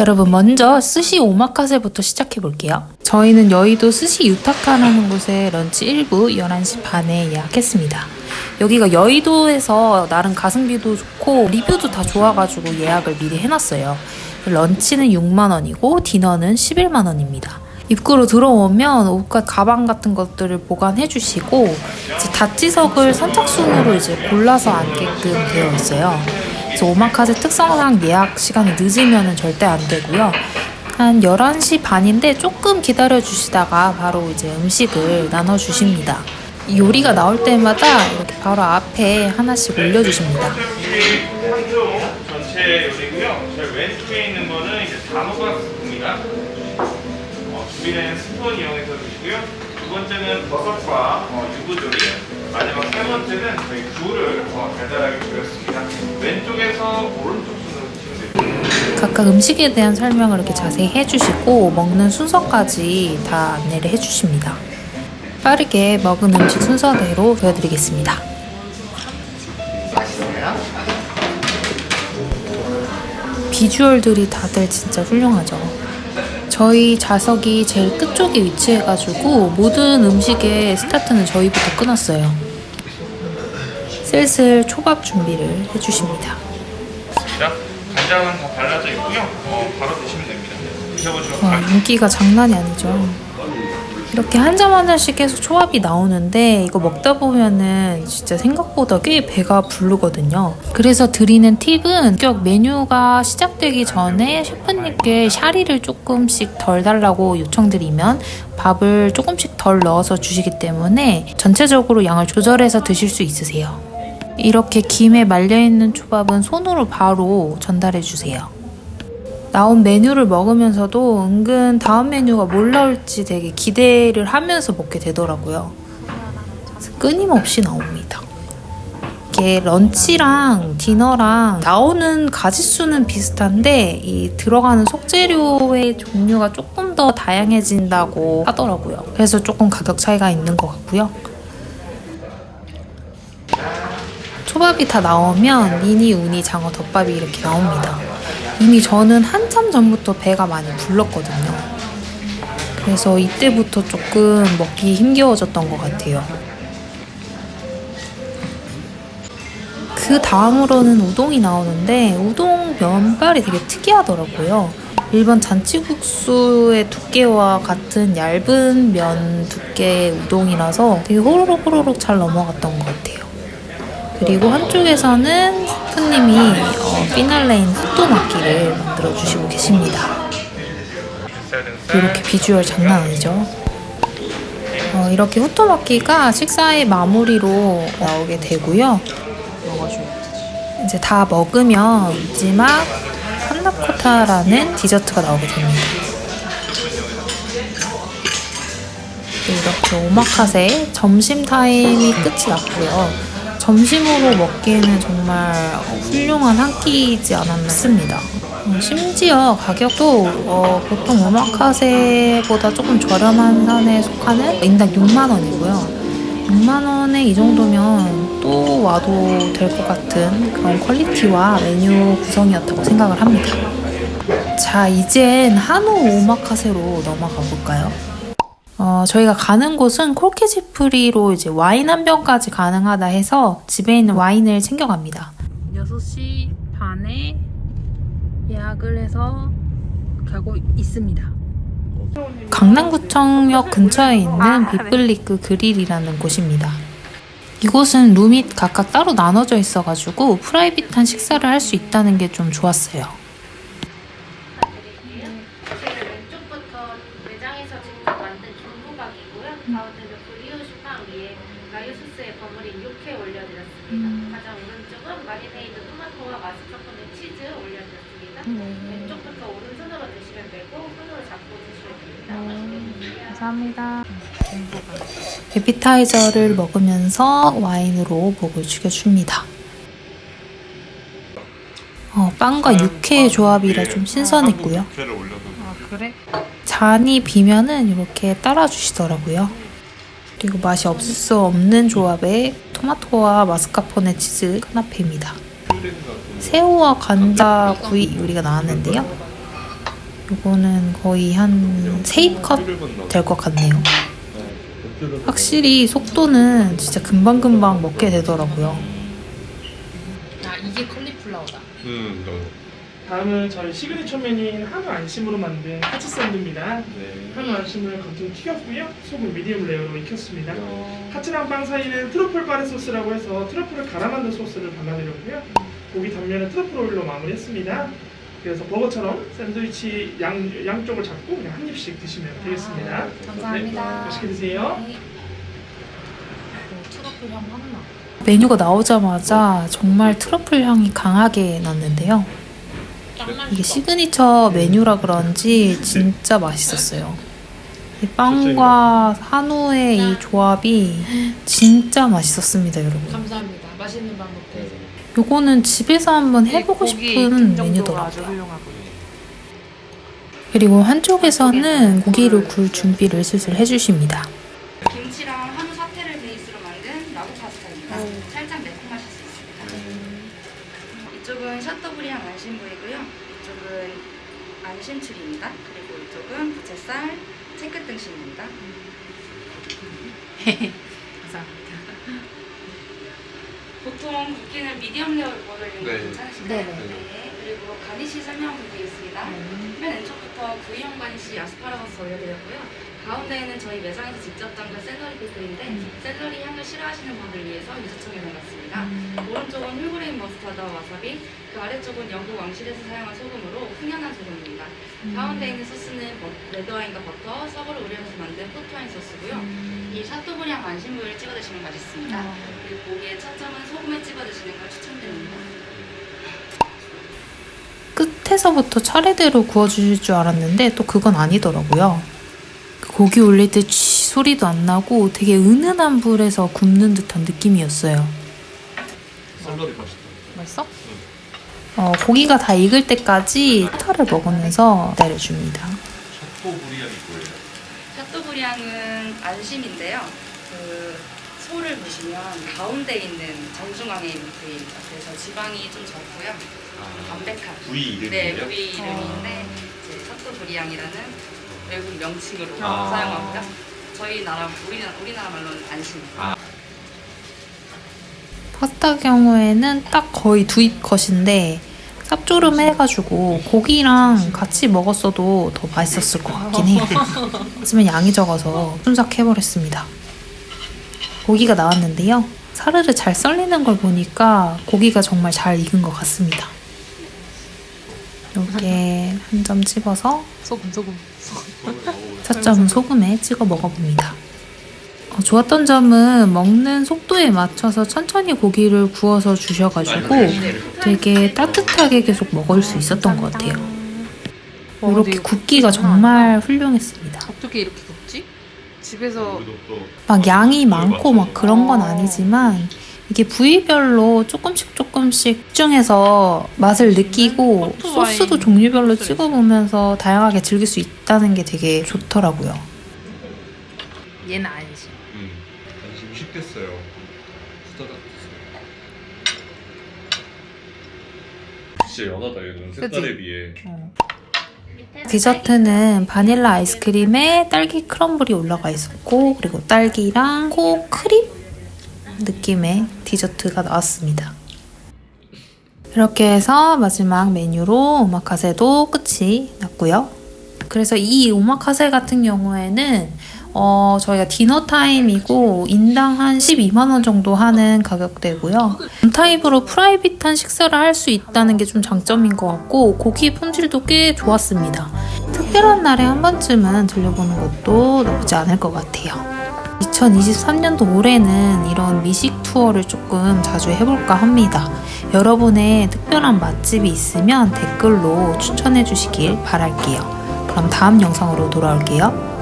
여러분 먼저 스시 오마카세부터 시작해 볼게요. 저희는 여의도 스시 유타카라는 곳에 런치 1부 11시 반에 예약했습니다. 여기가 여의도에서 나름 가성비도 좋고 리뷰도 다 좋아가지고 예약을 미리 해놨어요. 런치는 6만 원이고 디너는 11만 원입니다. 입구로 들어오면 옷과 가방 같은 것들을 보관해 주시고 이제 다찌석을 선착순으로 이제 골라서 앉게끔 되어 있어요. 그래서 오마카세 특성상 예약 시간이 늦으면 절대 안 되고요. 한 11시 반인데 조금 기다려 주시다가 바로 이제 음식을 나눠 주십니다. 이 요리가 나올 때마다 이렇게 바로 앞에 하나씩 올려 주십니다. 전체 요리고요. 제일 왼쪽에 있는 거는 이제 단호박 스프입니다. 어, 준비된 스푼 이용해서 드시고요. 두 번째는 버섯과 어, 유부조리. 마지막 세 번째는 저희 굴을 어, 달달하게 졸였습니다. 왼쪽에서 오른쪽 순으로 됩니다. 각각 음식에 대한 설명을 이렇게 자세히 해주시고 먹는 순서까지 다 안내를 해주십니다. 빠르게 먹은 음식 순서대로 보여드리겠습니다. 비주얼들이 다들 진짜 훌륭하죠. 저희 좌석이 제일 끝쪽에 위치해가지고 모든 음식의 스타트는 저희부터 끊었어요. 슬슬 초밥 준비를 해주십니다. 있습니다. 간장은 다 발라져 있고요. 어, 바로 드시면 됩니다. 드셔보시면 와, 인기가 장난이 아니죠. 이렇게 한 점 한 점씩 계속 초밥이 나오는데 이거 먹다 보면은 진짜 생각보다 꽤 배가 부르거든요. 그래서 드리는 팁은 격 메뉴가 시작되기 전에 셰프님께 샤리를 조금씩 덜 달라고 요청드리면 밥을 조금씩 덜 넣어서 주시기 때문에 전체적으로 양을 조절해서 드실 수 있으세요. 이렇게 김에 말려있는 초밥은 손으로 바로 전달해 주세요. 나온 메뉴를 먹으면서도 은근 다음 메뉴가 뭘 나올지 되게 기대를 하면서 먹게 되더라고요. 끊임없이 나옵니다. 이게 런치랑 디너랑 나오는 가짓수는 비슷한데 이 들어가는 속재료의 종류가 조금 더 다양해진다고 하더라고요. 그래서 조금 가격 차이가 있는 것 같고요. 초밥이 다 나오면 미니 우니 장어 덮밥이 이렇게 나옵니다. 이미 저는 한참 전부터 배가 많이 불렀거든요. 그래서 이때부터 조금 먹기 힘겨워졌던 것 같아요. 그 다음으로는 우동이 나오는데 우동 면발이 되게 특이하더라고요. 일반 잔치국수의 두께와 같은 얇은 면 두께의 우동이라서 되게 호로록 호로록 잘 넘어갔던 것 같아요. 그리고 한쪽에서는 셰프님이 어, 피날레인 후토마키를 만들어 주시고 계십니다. 이렇게 비주얼 장난 아니죠? 어, 이렇게 후토마키가 식사의 마무리로 나오게 되고요. 이제 다 먹으면 마지막 판나코타라는 디저트가 나오게 됩니다. 이렇게 오마카세 점심 타임이 끝이 났고요. 점심으로 먹기에는 정말 훌륭한 한 끼이지 않았나 싶습니다. 어, 심지어 가격도 어, 보통 오마카세보다 조금 저렴한 선에 속하는 인당 6만 원이고요. 6만 원에 이 정도면 또 와도 될 것 같은 그런 퀄리티와 메뉴 구성이었다고 생각을 합니다. 자, 이젠 한우 오마카세로 넘어가 볼까요? 어, 저희가 가는 곳은 콜케지프리로 이제 와인 한 병까지 가능하다 해서 집에 있는 와인을 챙겨갑니다. 6시 반에 예약을 해서 가고 있습니다. 강남구청역 근처에 있는 비블리크 그릴이라는 곳입니다. 이곳은 룸이 각각 따로 나눠져 있어가지고 프라이빗한 식사를 할 수 있다는 게 좀 좋았어요. 왼쪽부터 매장에서 직접 만든 중부각이고요. 가운데는 브리오슈 빵 위에 라유 소스에 버무린 육회 올려드렸습니다. 가장 오른쪽은 마리네이드 토마토와 마스카포네 치즈 올려드렸습니다. 왼쪽부터 오른손으로 드시면 되고 손으로 잡고 드시면 됩니다. 맛있게 드세요. 감사합니다. 에피타이저를 먹으면서 와인으로 목을 죽여줍니다. 어, 빵과 육회의 조합이라 좀 신선했고요. 회를 올려서 잔이 비면은 이렇게 따라주시더라고요. 그리고 맛이 없을 수 없는 조합의 토마토와 마스카포네 치즈 카나페입니다. 새우와 감자 구이 요리가 나왔는데요. 요거는 거의 한 3컵 될것 같네요. 확실히 속도는 진짜 금방금방 먹게 되더라고요. 아 이게 컬리플라워다. 음. 다음은 저희 시그니처 메뉴인 한우 안심으로 만든 카츠 샌드입니다. 네. 한우 안심을 겉으로 튀겼고요. 속은 미디움 레어로 익혔습니다. 어. 카츠랑 빵 사이는 트러플 파레 소스라고 해서 트러플을 갈아 만든 소스를 발라드렸고요. 고기 단면은 트러플 오일로 마무리했습니다. 그래서 버거처럼 샌드위치 양, 양쪽을 잡고 그냥 한 입씩 드시면 되겠습니다. 감사합니다. 네, 맛있게 드세요. 트러플 향 확 나. 메뉴가 나오자마자 정말 트러플 향이 강하게 났는데요. 이게 시그니처 메뉴라 그런지 진짜 맛있었어요. 이 빵과 한우의 이 조합이 진짜 맛있었습니다, 여러분. 감사합니다. 맛있는 방법 해서. 요거는 집에서 한번 해보고 싶은 메뉴더라고요. 그리고 한쪽에서는 고기를 구울 준비를 슬슬 해주십니다. 김치랑 한우 사태를 베이스로 만든 라구 파스타입니다. 살짝 매콤하실 수 있습니다. 이쪽은 샤또브리앙 안심부이고요. 이쪽은 안심추리입니다. 그리고 이쪽은 부채살, 채끝등심입니다. 감사합니다. 보통 굽기는 미디엄 레어로 먹으려면 네. 괜찮으실까요? 네네. 네. 그리고 가니쉬 설명 드리겠습니다. 맨 왼쪽부터 구이용 가니쉬 아스파라거스 올려드렸고요. 가운데에는 저희 매장에서 직접 담근 샐러리 피클인데 샐러리 향을 싫어하시는 분들 위해서 유자청에 넣어놨습니다. 오른쪽은 홀그레인 머스타드와 와사비, 그 아래쪽은 영국 왕실에서 사용한 소금으로 훈연한 소금입니다. 가운데 있는 소스는 버- 레드와인과 버터, 서버를 우려해서 만든 포트와인 소스고요. 이 샤토브리앙 안심부를 찍어 드시면 맛있습니다. 그리고 고기의 초점은 소금에 찍어 드시는 걸 추천드립니다. 끝에서부터 차례대로 구워주실 줄 알았는데 또 그건 아니더라고요. 그 고기 올릴 때 쥐 소리도 안 나고 되게 은은한 불에서 굽는 듯한 느낌이었어요. 샐러리 맛있다. 맛있어? 어, 고기가 다 익을 때까지 타를 먹으면서 기다려줍니다. 샤토 브리안이 뭐예요? 샤토브리앙은 안심인데요. 그 소를 보시면 가운데 있는 정중앙에 있는 부위입니다. 그래서 지방이 좀 적고요. 담백한. 부위 네, 이름이에요? 부위 이름인데 이제 샤토브리앙이라는 외국 명칭으로 아. 사용합니다. 저희 나라 우리나라 우리나라 말로는 안심입니다. 아. 파스타 경우에는 딱 거의 두 입 컷인데 쌉조름해가지고 고기랑 같이 먹었어도 더 맛있었을 것 같긴 해요. 하지만 양이 적어서 순삭해버렸습니다. 고기가 나왔는데요. 사르르 잘 썰리는 걸 보니까 고기가 정말 잘 익은 것 같습니다. 이렇게 한 점 집어서 소금 소금. 첫 점은 소금에 찍어 먹어봅니다. 어, 좋았던 점은 먹는 속도에 맞춰서 천천히 고기를 구워서 주셔가지고 되게 따뜻하게 계속 먹을 수 있었던 것 같아요. 와, 이렇게 굽기가 정말 훌륭했습니다. 어떻게 이렇게 굽지? 집에서 막 양이 많고 막 그런 건 아니지만 이게 부위별로 조금씩 조금씩 집중해서 맛을 느끼고 포트 소스도 종류별로 찍어보면서 다양하게 즐길 수 있다는 게 되게 좋더라고요. 얘는. 음. 후다닥 진짜 연하다 얘는 색깔에 비해. 디저트는 바닐라 아이스크림에 딸기 크럼블이 올라가 있었고 그리고 딸기랑 코 크림 느낌의 디저트가 나왔습니다. 이렇게 해서 마지막 메뉴로 오마카세도 끝이 났고요. 그래서 이 오마카세 같은 경우에는 어, 저희가 디너 타임이고 인당 한 12만 원 정도 하는 가격대고요. 타입으로 프라이빗한 식사를 할 수 있다는 게 좀 장점인 것 같고 고기 품질도 꽤 좋았습니다. 특별한 날에 한 번쯤은 들려보는 것도 나쁘지 않을 것 같아요. 2023년도 올해는 이런 미식 투어를 조금 자주 해볼까 합니다. 여러분의 특별한 맛집이 있으면 댓글로 추천해 주시길 바랄게요. 그럼 다음 영상으로 돌아올게요.